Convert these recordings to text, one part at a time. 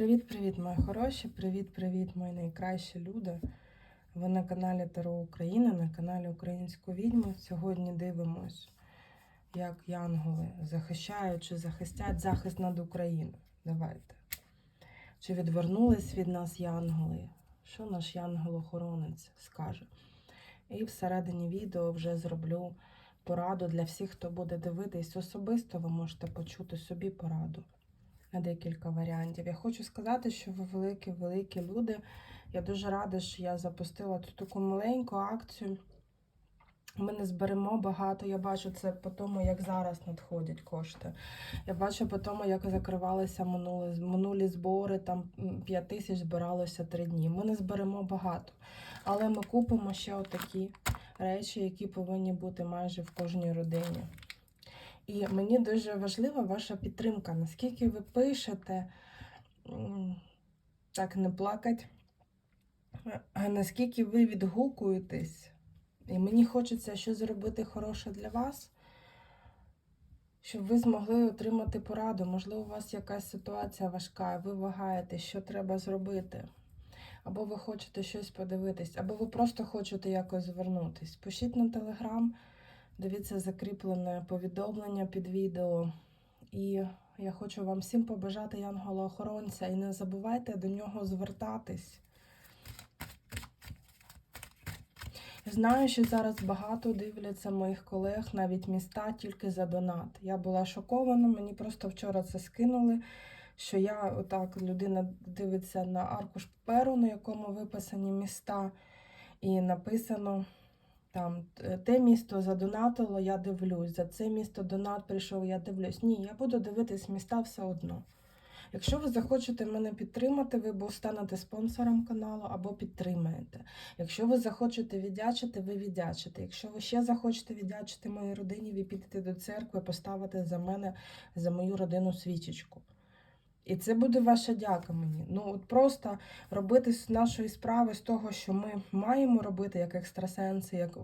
Привіт-привіт, мої хороші! Привіт-привіт, мої найкращі люди. Ви на каналі Таро Україна, на каналі Української відьми. Сьогодні дивимось, як янголи захищають чи захистять захист над Україною. Давайте. Чи відвернулись від нас янголи? Що наш янгол-охоронець скаже? І всередині відео вже зроблю пораду для всіх, хто буде дивитись. Особисто ви можете почути собі пораду на декілька варіантів. Я хочу сказати, що ви великі-великі люди. Я дуже рада, що я запустила тут таку маленьку акцію. Ми не зберемо багато. Я бачу це по тому, як зараз надходять кошти. Я бачу по тому, як закривалися минулі, минулі збори, там 5 тисяч збиралося 3 дні. Ми не зберемо багато. Але ми купимо ще отакі речі, які повинні бути майже в кожній родині. І мені дуже важлива ваша підтримка. Наскільки ви пишете, так не плакать, а наскільки ви відгукуєтесь, і мені хочеться щось зробити хороше для вас, щоб ви змогли отримати пораду. Можливо, у вас якась ситуація важка, і ви вагаєте, що треба зробити. Або ви хочете щось подивитись, або ви просто хочете якось звернутись. Пишіть на телеграм. Дивіться закріплене повідомлення під відео. І я хочу вам всім побажати янгола-охоронця. І не забувайте до нього звертатись. Знаю, що зараз багато дивляться моїх колег, навіть міста, тільки за донат. Я була шокована, мені просто вчора це скинули, що я отак людина дивиться на аркуш паперу, на якому виписані міста, і написано. Там те місто задонатило, я дивлюсь. За це місто донат прийшов, я дивлюсь. Ні, я буду дивитись міста все одно. Якщо ви захочете мене підтримати, ви або станете спонсором каналу, або підтримаєте. Якщо ви захочете віддячити, ви віддячите. Якщо ви ще захочете віддячити моїй родині, ви підете до церкви, поставите за мене, за мою родину свічечку. І це буде ваша дяка мені. Ну, от просто робити з нашої справи, з того, що ми маємо робити, як екстрасенси, як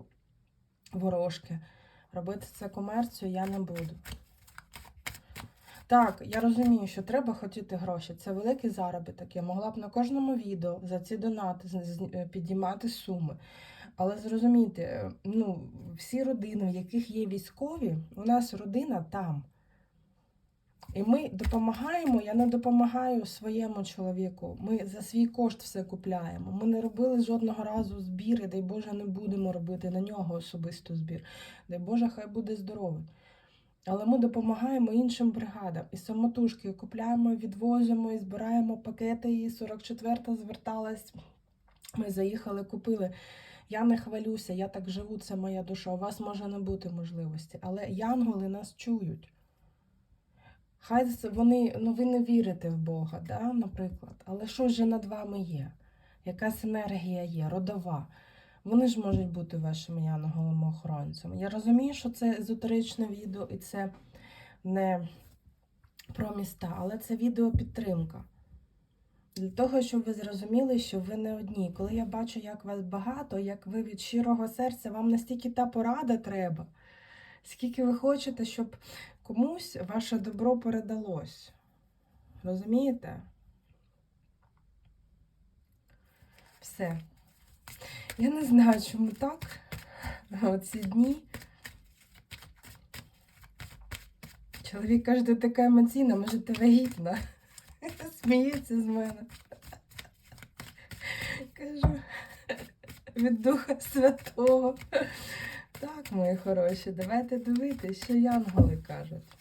ворожки. Робити це комерцію я не буду. Так, я розумію, що треба хотіти гроші. Це великий заробіток. Я могла б на кожному відео за ці донати підіймати суми. Але зрозумійте, ну, всі родини, в яких є військові, у нас родина там. І ми допомагаємо, я не допомагаю своєму чоловіку. Ми за свій кошт все купляємо. Ми не робили жодного разу збір, дай Боже, не будемо робити на нього особисто збір. Дай Боже, хай буде здоровий. Але ми допомагаємо іншим бригадам. І самотужки купляємо, відвозимо і збираємо пакети. І 44-та зверталась. Ми заїхали, купили. Я не хвалюся, я так живу, це моя душа. У вас може не бути можливості. Але янголи нас чують. Хай вони, ну ви не вірите в Бога, да, наприклад. Але що ж над вами є? Якась енергія є, родова. Вони ж можуть бути вашим янголом охоронцем. Я розумію, що це езотеричне відео і це не про міста, але це відео підтримка. Для того, щоб ви зрозуміли, що ви не одні. Коли я бачу, як вас багато, як ви від щирого серця, вам настільки та порада треба, скільки ви хочете, щоб комусь ваше добро передалось. Розумієте? Все. Я не знаю, чому так. Оці дні. Чоловік каже, ти така емоційна, може ти вагітна. Сміється з мене. Кажу від Духа Святого. Так, мої хороші, давайте дивитися, що янголи кажуть.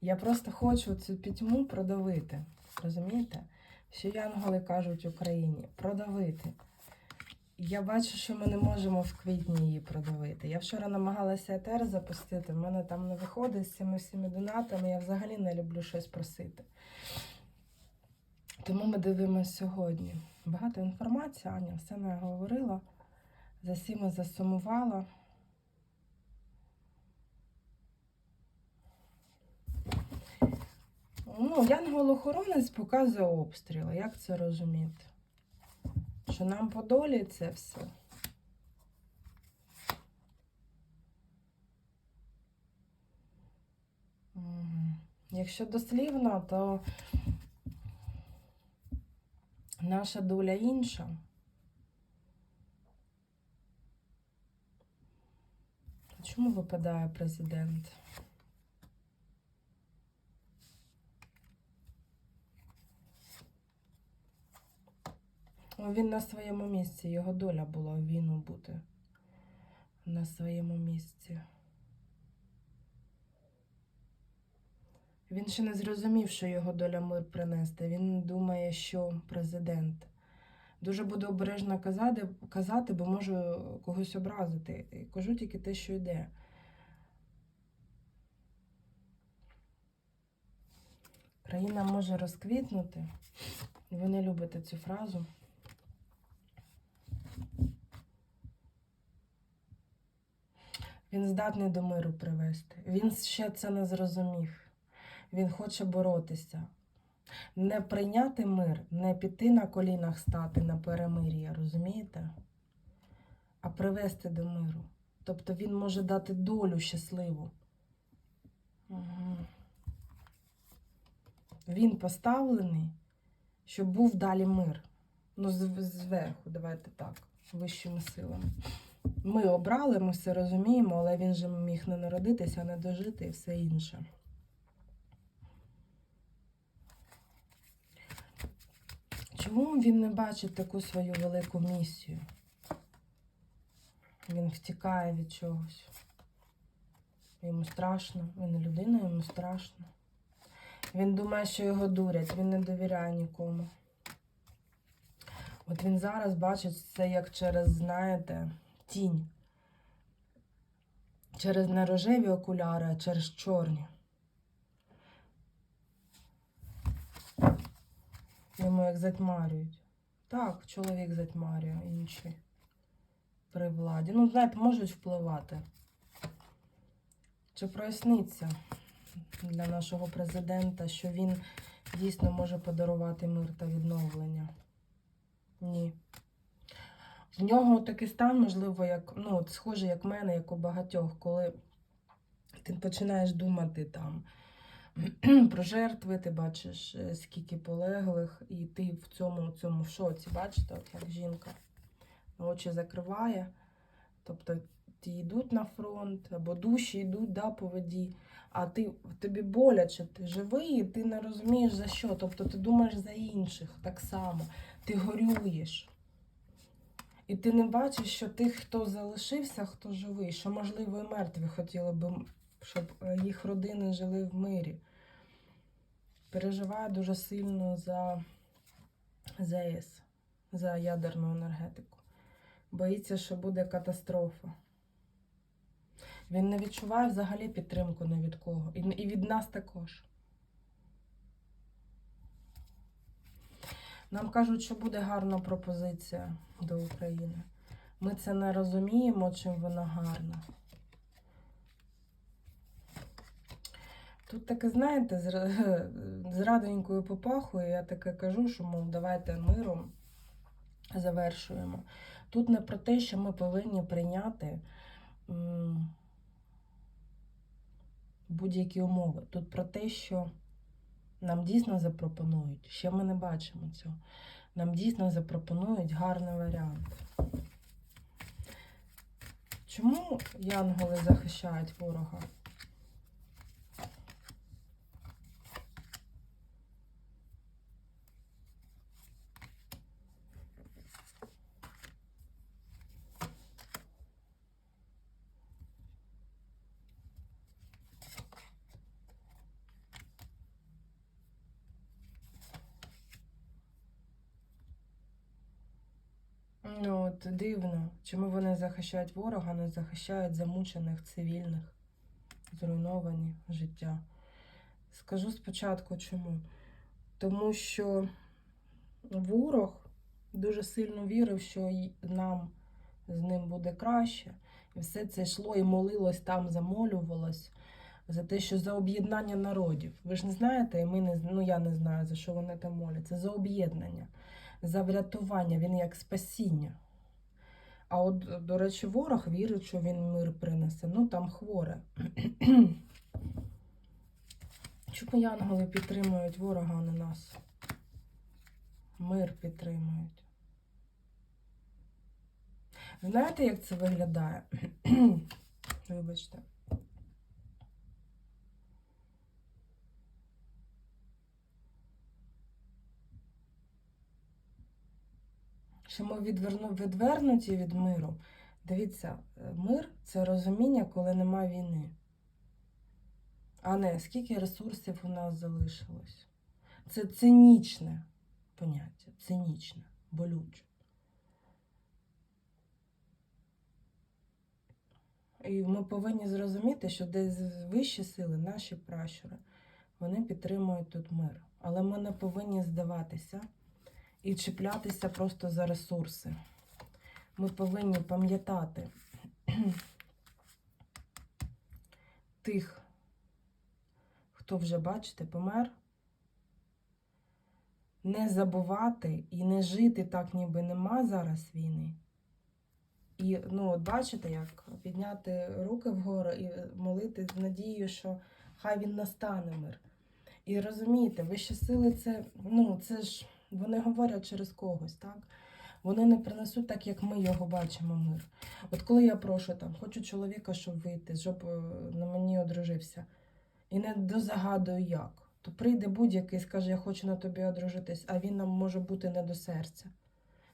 Я просто хочу цю пітьму продавити. Розумієте? Що янголи кажуть Україні продавити. Я бачу, що ми не можемо в квітні її продавити. Я вчора намагалася етер запустити, в мене там не виходить з цими всіми донатами. Я взагалі не люблю щось просити. Тому ми дивимося сьогодні. Багато інформації, Аня все не говорила. За всіми засумувала. Ну, янгол-охоронець показує обстріли. Як це розуміти? Що нам по долі це все? Якщо дослівно, то Наша доля інша. Чому випадає президент? Він на своєму місці, його доля була війну бути. На своєму місці. Він ще не зрозумів, що його доля мир принести. Він думає, що президент. Дуже буду обережно казати, казати, бо можу когось образити. І кажу тільки те, що йде. Країна може розквітнути. Ви не любите цю фразу. Він здатний до миру привести. Він ще це не зрозумів. Він хоче боротися. Не прийняти мир, не піти на колінах стати на перемир'я, розумієте? А привести до миру. Тобто він може дати долю щасливу. Угу. Він поставлений, щоб був далі мир. Ну, зверху, давайте так, вищими силами. Ми обрали, ми все розуміємо, але він же міг не народитися, не дожити і все інше. Чому він не бачить таку свою велику місію? Він втікає від чогось. Йому страшно, він людина, йому страшно. Він думає, що його дурять, він не довіряє нікому. От він зараз бачить це як через, знаєте, тінь. Через не рожеві окуляри, а через чорні. Йому як затьмарюють. Так, чоловік затьмарює, інший при владі. Ну, знаєте, можуть впливати. Чи проясниться для нашого президента, що він дійсно може подарувати мир та відновлення? Ні. В нього такий стан, можливо, як, ну, схожий, як в мене, як у багатьох, коли ти починаєш думати там про жертви, ти бачиш, е, скільки полеглих, і ти в цьому, цьому шоці, бачите, от як жінка очі закриває. Тобто ті йдуть на фронт, або душі йдуть да, по воді, а ти, тобі боляче, ти живий, і ти не розумієш за що. Тобто ти думаєш за інших так само, ти горюєш. І ти не бачиш, що тих, хто залишився, хто живий, що, можливо, і мертві хотіли б, щоб е, їх родини жили в мирі. Переживає дуже сильно за ЗАЕС, за ядерну енергетику. Боїться, що буде катастрофа. Він не відчуває взагалі підтримку ні від кого. І від нас також. Нам кажуть, що буде гарна пропозиція до України. Ми це не розуміємо, чим вона гарна. Тут таке, знаєте, з, ра- з радонькою попахою я таке кажу, що, мов, давайте миром завершуємо. Тут не про те, що ми повинні прийняти будь-які умови. Тут про те, що нам дійсно запропонують, ще ми не бачимо цього. Нам дійсно запропонують гарний варіант. Чому янголи захищають ворога? Ну, от дивно, чому вони захищають ворога, не захищають замучених цивільних, зруйновані життя. Скажу спочатку чому. Тому що ворог дуже сильно вірив, що нам з ним буде краще. І все це йшло і молилось там, замолювалось за те, що за об'єднання народів. Ви ж не знаєте, і ми не ну я не знаю, за що вони там моляться. За об'єднання, за врятування, він як спасіння. А от, до речі, ворог вірить, що він мир принесе. Ну там хворе. Чому янголи підтримують ворога, а не нас? Мир підтримують. Знаєте, як це виглядає? Вибачте. Що ми відверну, відвернуті від миру. Дивіться, е, мир це розуміння, коли немає війни. А не скільки ресурсів у нас залишилось. Це цинічне поняття, цинічне, болюче. І ми повинні зрозуміти, що десь вищі сили, наші пращури, вони підтримують тут мир. Але ми не повинні здаватися і чіплятися просто за ресурси. Ми повинні пам'ятати тих, хто вже, бачите, помер. Не забувати і не жити так, ніби нема зараз війни. І ну, от бачите, як підняти руки вгору і молити з надією, що хай він настане мир. І розумієте, вищі сили це, ну, це ж вони говорять через когось, так? Вони не принесуть так, як ми його бачимо, мир. От коли я прошу там, хочу чоловіка, щоб вийти, щоб е, на мені одружився, і не дозагадую як, то прийде будь-який і скаже, я хочу на тобі одружитись, а він нам може бути не до серця.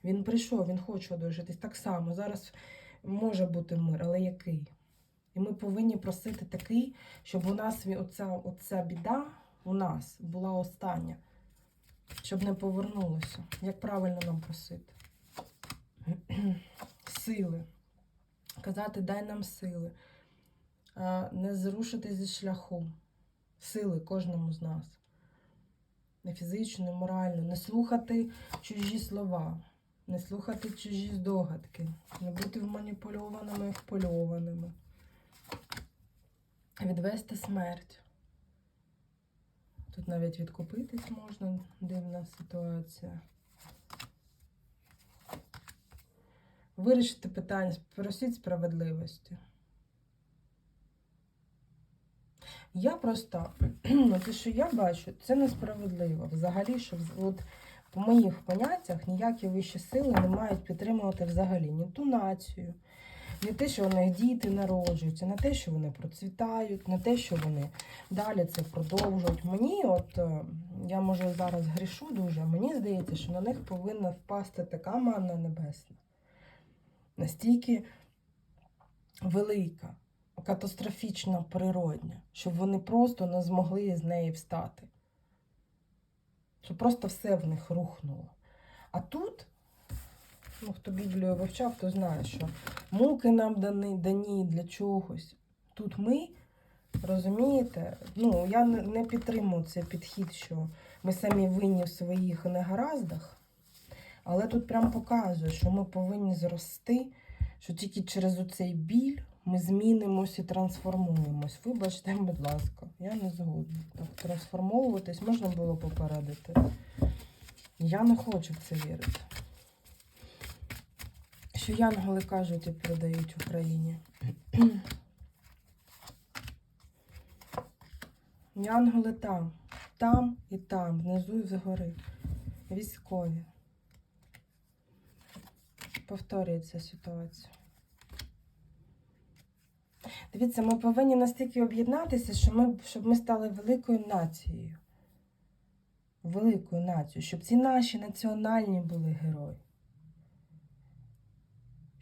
Він прийшов, він хоче одружитись. Так само зараз може бути мир, але який? І ми повинні просити такий, щоб у нас оця, оця біда у нас була остання, щоб не повернулося. Як правильно нам просити? Сили. Казати, дай нам сили. Не зрушити зі шляху. Сили кожному з нас. Не фізично, не морально. Не слухати чужі слова. Не слухати чужі здогадки, не бути вманіпульованими і впольованими. Відвести смерть. Тут навіть відкупитись можна, дивна ситуація. Вирішити питання, просіть справедливості. Я просто, те, що я бачу, це несправедливо. Взагалі, що от по моїх поняттях ніякі вищі сили не мають підтримувати взагалі ні ту націю, не те, що у них діти народжуються, не те, що вони процвітають, не те, що вони далі це продовжують. Мені, от е, я може зараз грішу дуже, мені здається, що на них повинна впасти така манна небесна. Настільки велика, катастрофічно природня, щоб вони просто не змогли з неї встати що просто все в них рухнуло. А тут, ну, хто Біблію вивчав, то знає, що муки нам дані, дані для чогось. Тут ми, розумієте, ну, я не, підтримую цей підхід, що ми самі винні в своїх негараздах, але тут прям показує, що ми повинні зрости, що тільки через оцей біль ми змінимось і трансформуємось. Вибачте, будь ласка, я не згодна. Так, трансформовуватись можна було попередити. Я не хочу в це вірити. Що янголи кажуть і передають Україні. Янголи там, там і там, внизу і згори. Військові. Повторюється ситуація. Дивіться, ми повинні настільки об'єднатися, що ми, щоб ми стали великою нацією. Великою нацією, щоб ці наші національні були герої.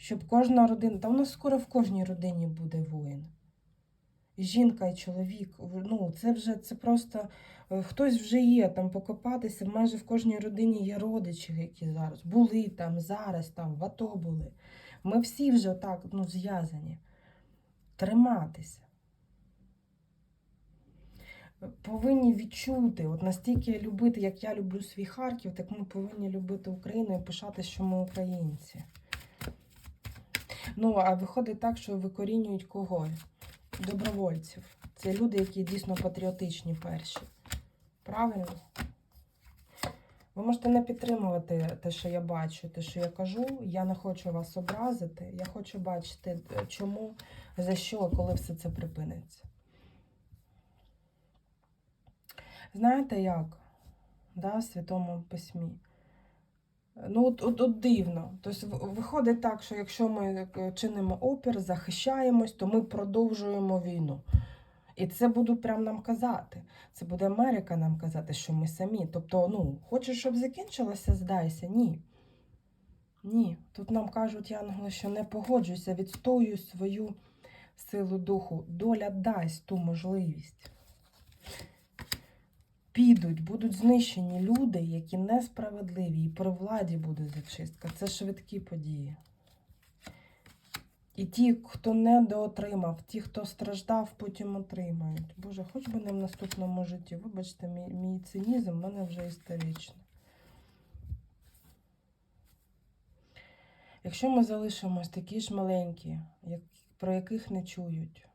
Щоб кожна родина, та у нас скоро в кожній родині буде воїн. Жінка, і чоловік. Ну, це вже це просто е, хтось вже є там покопатися. Майже в кожній родині є родичі, які зараз були там, зараз там, в АТО були. Ми всі вже так ну, зв'язані триматися. Повинні відчути, от настільки любити, як я люблю свій Харків, так ми повинні любити Україну і пишати, що ми українці. Ну, а виходить так, що викорінюють кого? Добровольців. Це люди, які дійсно патріотичні перші. Правильно? Ви можете не підтримувати те, що я бачу, те, що я кажу. Я не хочу вас образити. Я хочу бачити, чому, за що, коли все це припиниться. Знаєте як? Да, в Святому Письмі. Ну, от, от, от дивно. Тобто виходить так, що якщо ми е, чинимо опір, захищаємось, то ми продовжуємо війну. І це будуть прям нам казати. Це буде Америка нам казати, що ми самі. Тобто, ну, хочеш, щоб закінчилося, здайся. Ні. Ні. Тут нам кажуть, Янголи, що не погоджуйся, відстоюй свою силу духу. Доля дасть ту можливість. Підуть, будуть знищені люди, які несправедливі, і при владі буде зачистка. Це швидкі події. І ті, хто недоотримав, ті, хто страждав, потім отримають. Боже, хоч би не в наступному житті. Вибачте, мій, мій цинізм в мене вже історичний. Якщо ми залишимось такі ж маленькі, про яких не чують,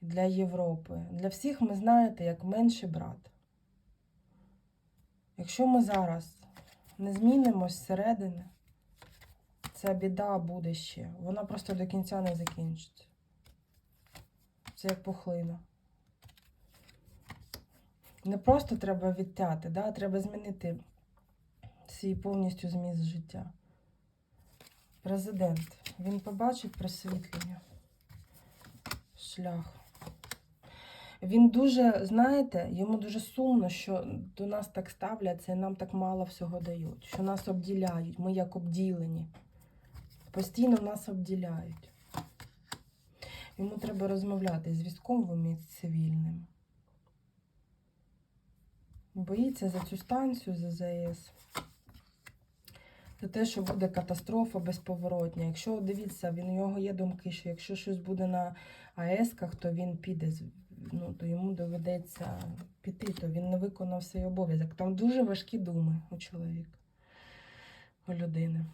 для Європи, для всіх ми знаєте, як менший брат. Якщо ми зараз не змінимось зсередини, ця біда буде ще. Вона просто до кінця не закінчиться. Це як пухлина. Не просто треба відтяти, да? треба змінити свій повністю зміст життя. Президент, він побачить просвітлення, шлях. Він дуже, знаєте, йому дуже сумно, що до нас так ставляться і нам так мало всього дають, що нас обділяють, ми як обділені. Постійно нас обділяють. Йому треба розмовляти з військовим і з цивільним. Боїться за цю станцію, за ЗАЕС. За те, що буде катастрофа безповоротня. Якщо дивіться, він у нього є думки, що якщо щось буде на АЕСках, то він піде, ну, то йому доведеться піти, то він не виконав свій обов'язок. Там дуже важкі думи у чоловіка, у людини.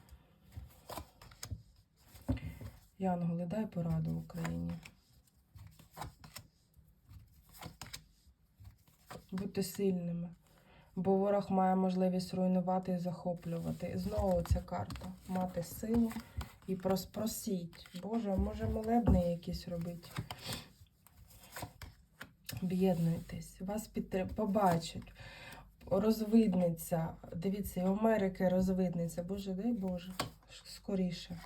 Янголи, дай пораду Україні. Будьте сильними, бо ворог має можливість руйнувати і захоплювати. І знову ця карта. Мати силу і прос- просіть. Боже, може молебни якісь робити. Об'єднуйтесь, вас підтрим... побачать, розвиднеться. Дивіться, і у Америки розвиднеться. Боже, дай Боже, скоріше.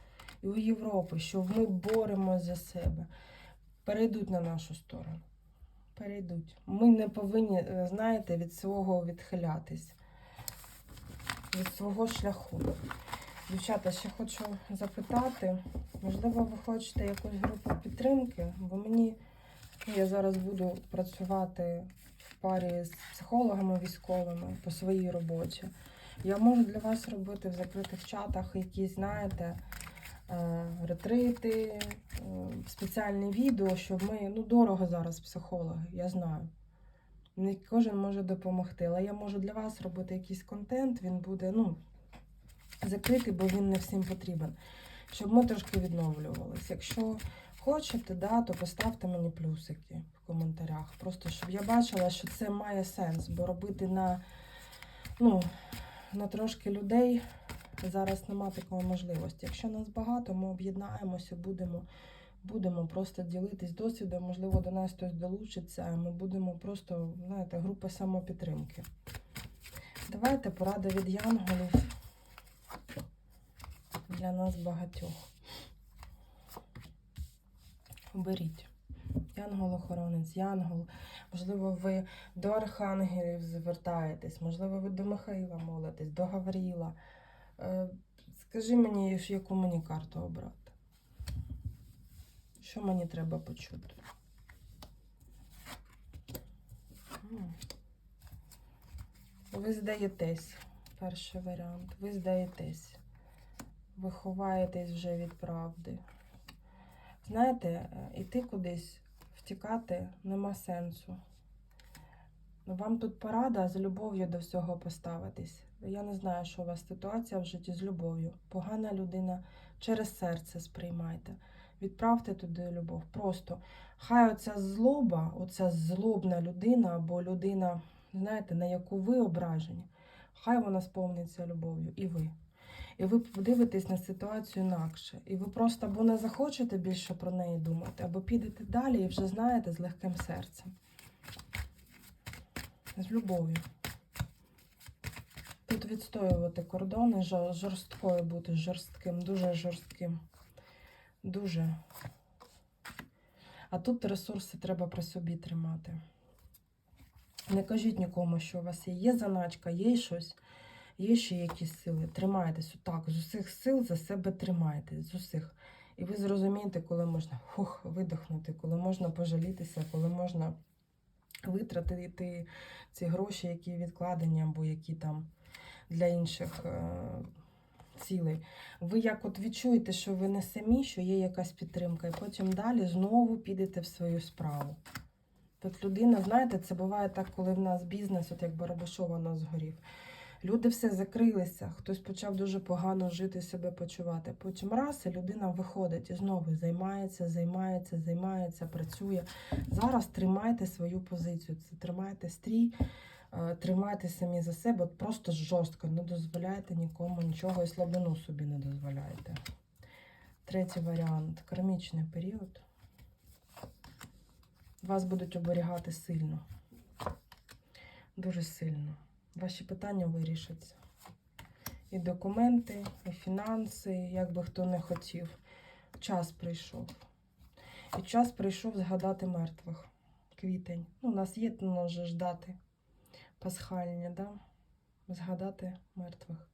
І у Європи, що ми боремося за себе. Перейдуть на нашу сторону. Перейдуть. Ми не повинні, е, знаєте, від свого відхилятись, від свого шляху. Дівчата, ще хочу запитати, можливо, ви хочете якусь групу підтримки, бо мені я зараз буду працювати в парі з психологами військовими по своїй роботі. Я можу для вас робити в закритих чатах якісь, знаєте, е, ретрити, е, спеціальні відео, щоб ми. Ну, дорого зараз психологи, я знаю. Не кожен може допомогти, але я можу для вас робити якийсь контент, він буде, ну, закритий, бо він не всім потрібен. Щоб ми трошки відновлювалися. Якщо хочете, да, то поставте мені плюсики в коментарях. Просто щоб я бачила, що це має сенс, бо робити на, ну, на трошки людей зараз нема такої можливості. Якщо нас багато, ми об'єднаємося, будемо, будемо просто ділитись досвідом, можливо, до нас хтось долучиться, ми будемо просто, знаєте, група самопідтримки. Давайте порада від янголів для нас багатьох. Оберіть. Янгол-охоронець, янгол. Можливо, ви до архангелів звертаєтесь, можливо, ви до Михаїла молитесь, до Гавріла. Е, Скажи мені, яку мені карту обрати? Що мені треба почути? Ви здаєтесь. Перший варіант. Ви здаєтесь. Ви ховаєтесь вже від правди. Знаєте, е, іти кудись, втікати нема сенсу. Вам тут порада з любов'ю до всього поставитись. Я не знаю, що у вас ситуація в житті з любов'ю. Погана людина через серце сприймайте. Відправте туди любов. Просто хай оця злоба, оця злобна людина або людина, знаєте, на яку ви ображені, хай вона сповниться любов'ю. І ви. І ви подивитесь на ситуацію інакше. І ви просто або не захочете більше про неї думати, або підете далі і вже знаєте з легким серцем. З любов'ю. Тут відстоювати кордони, жорсткою бути жорстким, дуже жорстким. Дуже. А тут ресурси треба при собі тримати. Не кажіть нікому, що у вас є. Заначка, є щось, є ще якісь сили. Тримайтесь отак, з усіх сил за себе тримайтесь, з усіх. І ви зрозумієте, коли можна хух, видихнути, коли можна пожалітися, коли можна витратити ці гроші, які відкладені, або які там для інших е, цілей. Ви як от відчуєте, що ви не самі, що є якась підтримка, і потім далі знову підете в свою справу. Тут людина, знаєте, це буває так, коли в нас бізнес, от як Барабашова нас згорів. Люди все закрилися, хтось почав дуже погано жити, себе почувати. Потім раз, і людина виходить і знову займається, займається, займається, працює. Зараз тримайте свою позицію. Це тримайте стрій, е, тримайте самі за себе, просто жорстко, не дозволяйте нікому нічого і слабину собі не дозволяйте. Третій варіант кармічний період. Вас будуть оберігати сильно. Дуже сильно. Ваші питання вирішаться. І документи, і фінанси, як би хто не хотів. Час прийшов. І час прийшов згадати мертвих. Квітень. Ну, у нас є ну, вже ждати пасхальні, да? згадати мертвих.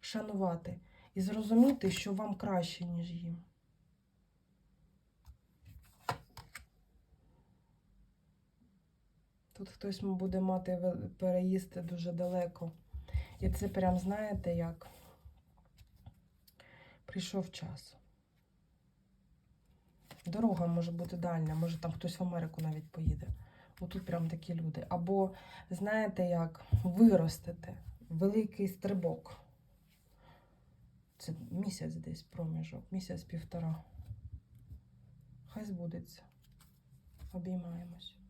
Вшанувати. І зрозуміти, що вам краще, ніж їм. Тут хтось буде мати переїсти дуже далеко. І це прям, знаєте, як прийшов час. Дорога може бути дальня, може там хтось в Америку навіть поїде. Отут прям такі люди. Або, знаєте, як виростете великий стрибок. Це місяць десь проміжок, місяць-півтора. Хай збудеться. Обіймаємось.